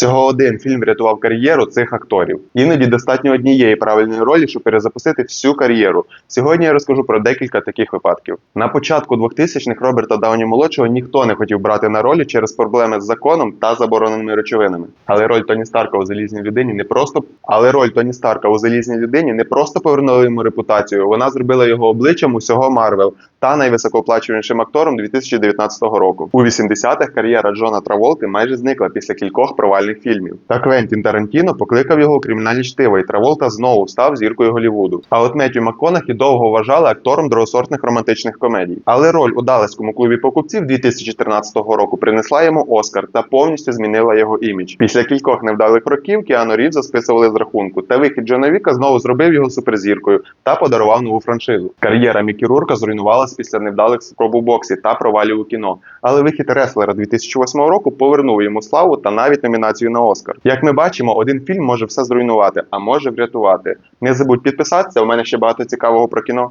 Всього один фільм врятував кар'єру цих акторів. Іноді достатньо однієї правильної ролі, щоб перезапустити всю кар'єру. Сьогодні я розкажу про декілька таких випадків. На початку 2000-х Роберта Дауні молодшого ніхто не хотів брати на ролі через проблеми з законом та забороненими речовинами. Але роль Тоні Старка у залізній людині не просто але роль Тоні Старка у залізній людині не просто повернула йому репутацію, вона зробила його обличчям усього Марвел та найвисокооплачуванішим актором 2019 року. У 80-х кар'єра Джона Траволти майже зникла після кількох провальних фільмів. Та Квентін Тарантіно покликав його у кримінальні чтива, і Траволта знову став зіркою Голлівуду. А от Меттю МакКонахі довго вважали актором другосортних романтичних комедій. Але роль у Далеському клубі покупців 2014 року принесла йому Оскар та повністю змінила його імідж. Після кількох невдалих років Кіану Рівза списували з рахунку, та вихід Джона Віка знову зробив його суперзіркою та подарував нову франшизу. Кар'єра Мікі Рурка зруйнувалась після невдалих спроб у боксі та провалів у кіно. Але вихід реслера 2008 року повернув йому славу та навіть номінацію на Оскар. Як ми бачимо, один фільм може все зруйнувати, а може врятувати. Не забудь підписатися. У мене ще багато цікавого про кіно.